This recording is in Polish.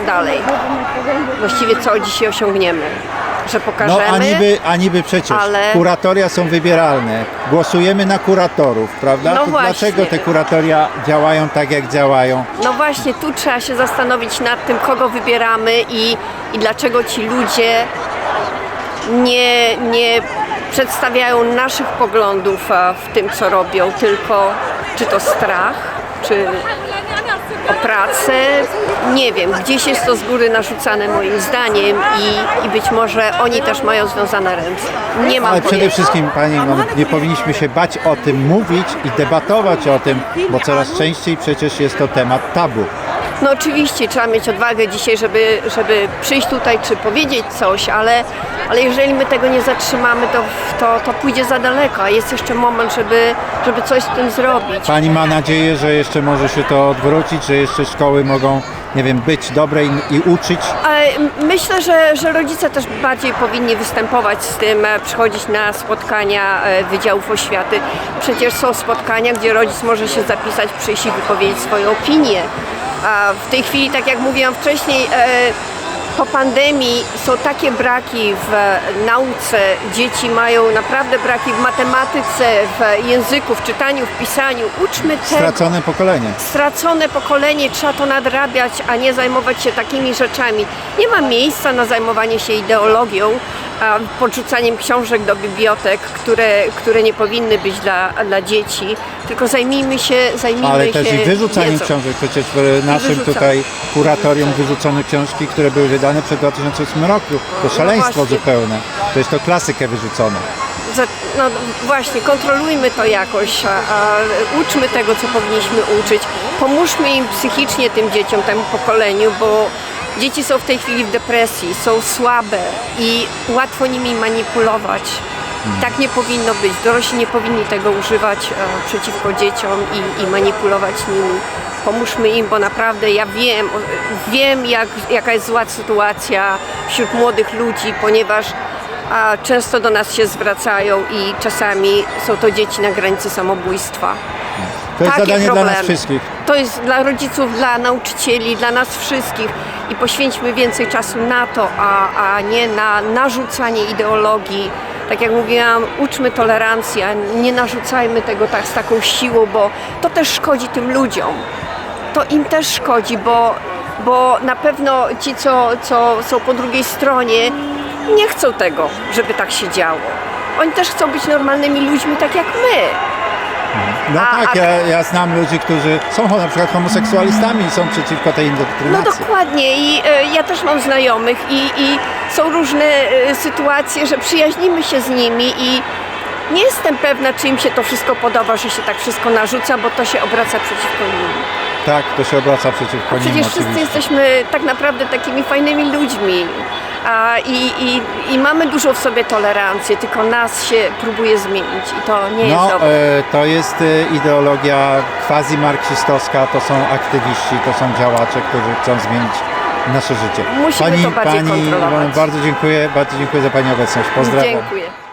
dalej? Właściwie co dzisiaj osiągniemy? Że No pokażemy? a niby, a niby przecież ale- kuratoria są wybieralne. Głosujemy na kuratorów, prawda? No dlaczego te kuratoria działają tak, jak działają? No właśnie, tu trzeba się zastanowić nad tym, kogo wybieramy i, i dlaczego ci ludzie nie, nie przedstawiają naszych poglądów w tym, co robią, tylko czy to strach, czy o pracę. Nie wiem, gdzieś jest to z góry narzucane moim zdaniem i, i być może oni też mają związane ręce. Nie mam Ale przede pojęcia. wszystkim, Pani Iwona, nie powinniśmy się bać o tym mówić i debatować o tym, bo coraz częściej przecież jest to temat tabu. No oczywiście trzeba mieć odwagę dzisiaj, żeby, żeby przyjść tutaj czy powiedzieć coś, ale, ale jeżeli my tego nie zatrzymamy, to, to, to pójdzie za daleko, a jest jeszcze moment, żeby, żeby coś z tym zrobić. Pani ma nadzieję, że jeszcze może się to odwrócić, że jeszcze szkoły mogą, nie wiem, być dobre i, i uczyć. Myślę, że, że rodzice też bardziej powinni występować z tym, e, przychodzić na spotkania e, wydziałów oświaty. Przecież są spotkania, gdzie rodzic może się zapisać, przyjść i wypowiedzieć swoją opinię. A w tej chwili, tak jak mówiłam wcześniej, e, po pandemii są takie braki w nauce. Dzieci mają naprawdę braki w matematyce, w języku, w czytaniu, w pisaniu. Uczmy tego Stracone pokolenie. stracone pokolenie, trzeba to nadrabiać, a nie zajmować się takimi rzeczami. Nie ma miejsca na zajmowanie się ideologią, a podrzucaniem książek do bibliotek, które, które nie powinny być dla, dla dzieci, tylko zajmijmy się, zajmijmy Ale się też i wyrzucaniem wiedzą. książek. Przecież w naszym tutaj kuratorium wyrzucono książki, które były wydane przed 2008 roku. To szaleństwo No zupełne. To jest to klasykę wyrzucono. No właśnie, kontrolujmy to jakoś, a, a uczmy tego, co powinniśmy uczyć. Pomóżmy im psychicznie, tym dzieciom, temu pokoleniu, bo dzieci są w tej chwili w depresji, są słabe i łatwo nimi manipulować. Tak nie powinno być. Dorośli nie powinni tego używać e, przeciwko dzieciom i, i manipulować nimi. Pomóżmy im, bo naprawdę ja wiem, o- wiem jak, jaka jest zła sytuacja wśród młodych ludzi, ponieważ a często do nas się zwracają i czasami są to dzieci na granicy samobójstwa. To jest zadanie dla nas wszystkich. To jest dla rodziców, dla nauczycieli, dla nas wszystkich i poświęćmy więcej czasu na to, a, a nie na narzucanie ideologii. Tak jak mówiłam, uczmy tolerancji, a nie narzucajmy tego tak z taką siłą, bo to też szkodzi tym ludziom. To im też szkodzi, bo, bo na pewno ci, co, co są po drugiej stronie, nie chcą tego, żeby tak się działo. Oni też chcą być normalnymi ludźmi, tak jak my. No A- tak, a- ja, ja znam ludzi, którzy są na przykład homoseksualistami i są przeciwko tej No indoktrynacji. dokładnie i e, ja też mam znajomych i, i są różne e, sytuacje, że przyjaźnimy się z nimi i nie jestem pewna, czy im się to wszystko podoba, że się tak wszystko narzuca, bo to się obraca przeciwko nim. Tak, to się obraca przeciwko nim Przecież wszyscy oczywiście. jesteśmy tak naprawdę takimi fajnymi ludźmi a, i, i, i mamy dużo w sobie tolerancję, tylko nas się próbuje zmienić i to nie jest No, dobre. e, to jest e, ideologia quasi-marksistowska, to są aktywiści, to są działacze, którzy chcą zmienić nasze życie. Musimy pani, to bardziej pani, kontrolować. Bardzo dziękuję, bardzo dziękuję za Pani obecność. Pozdrawiam. Dziękuję.